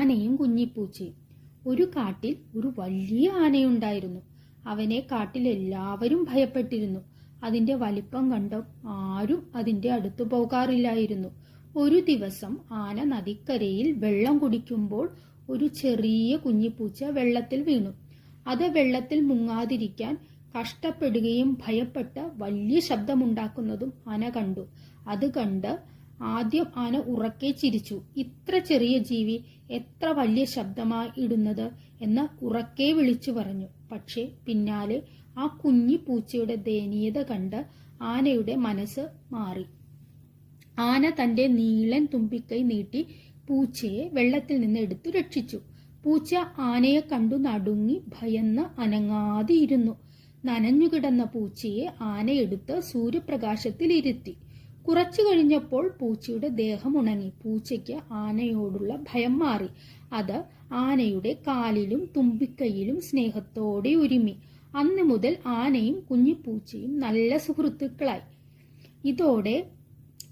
ആനയും കുഞ്ഞിപ്പൂച്ചയും. ഒരു കാട്ടിൽ ഒരു വലിയ ആനയുണ്ടായിരുന്നു. അവനെ കാട്ടിൽ എല്ലാവരും ഭയപ്പെട്ടിരുന്നു. അതിന്റെ വലിപ്പം കണ്ട് ആരും അതിന്റെ അടുത്തു പോകാറില്ലായിരുന്നു. ഒരു ദിവസം ആന നദിക്കരയിൽ വെള്ളം കുടിക്കുമ്പോൾ ഒരു ചെറിയ കുഞ്ഞിപ്പൂച്ച വെള്ളത്തിൽ വീണു. അത് വെള്ളത്തിൽ മുങ്ങാതിരിക്കാൻ കഷ്ടപ്പെടുകയും ഭയപ്പെട്ട് വലിയ ശബ്ദമുണ്ടാക്കുന്നതും ആന കണ്ടു. അത് കണ്ട് ആദ്യം ആന ഉറക്കെ ചിരിച്ചു. ഇത്ര ചെറിയ ജീവി എത്ര വലിയ ശബ്ദമായി ഇടുന്നത്? എന്ന് ഉറക്കെ വിളിച്ചു പറഞ്ഞു. പക്ഷേ പിന്നാലെ ആ കുഞ്ഞി പൂച്ചയുടെ ദയനീയത കണ്ട് ആനയുടെ മനസ്സ് മാറി. ആന തന്റെ നീളൻ തുമ്പിക്കൈ നീട്ടി പൂച്ചയെ വെള്ളത്തിൽ നിന്ന് എടുത്തു രക്ഷിച്ചു. പൂച്ച ആനയെ കണ്ടു നടുങ്ങി ഭയന്ന് അനങ്ങാതെ ഇരുന്നു നനഞ്ഞുകിടന്ന പൂച്ചയെ ആനയെടുത്ത് സൂര്യപ്രകാശത്തിൽ ഇരുത്തി കുറച്ചു കഴിഞ്ഞപ്പോൾ പൂച്ചയുടെ ദേഹം ഉണങ്ങി. പൂച്ചയ്ക്ക് ആനയോടുള്ള ഭയം മാറി. അത് ആനയുടെ കാലിലും തുമ്പിക്കൈയിലും സ്നേഹത്തോടെ ഒരുമി അന്ന് മുതൽ ആനയും കുഞ്ഞിപ്പൂച്ചയും നല്ല സുഹൃത്തുക്കളായി. ഇതോടെ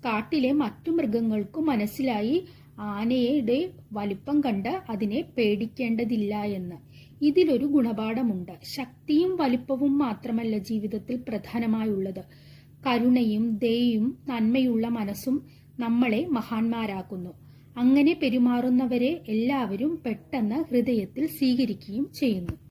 കാട്ടിലെ മറ്റു മൃഗങ്ങൾക്കും മനസ്സിലായി ആനയുടെ വലിപ്പം കണ്ട് അതിനെ പേടിക്കേണ്ടതില്ല എന്ന്. ഇതിലൊരു ഗുണപാഠമുണ്ട്. ശക്തിയും വലിപ്പവും മാത്രമല്ല ജീവിതത്തിൽ പ്രധാനമായുള്ളത്. കരുണയും ദയയും നന്മയുള്ള മനസ്സും നമ്മളെ മഹാന്മാരാക്കുന്നു. അങ്ങനെ പെരുമാറുന്നവരെ എല്ലാവരും പെട്ടെന്ന് ഹൃദയത്തിൽ സ്വീകരിക്കുകയും ചെയ്യുന്നു.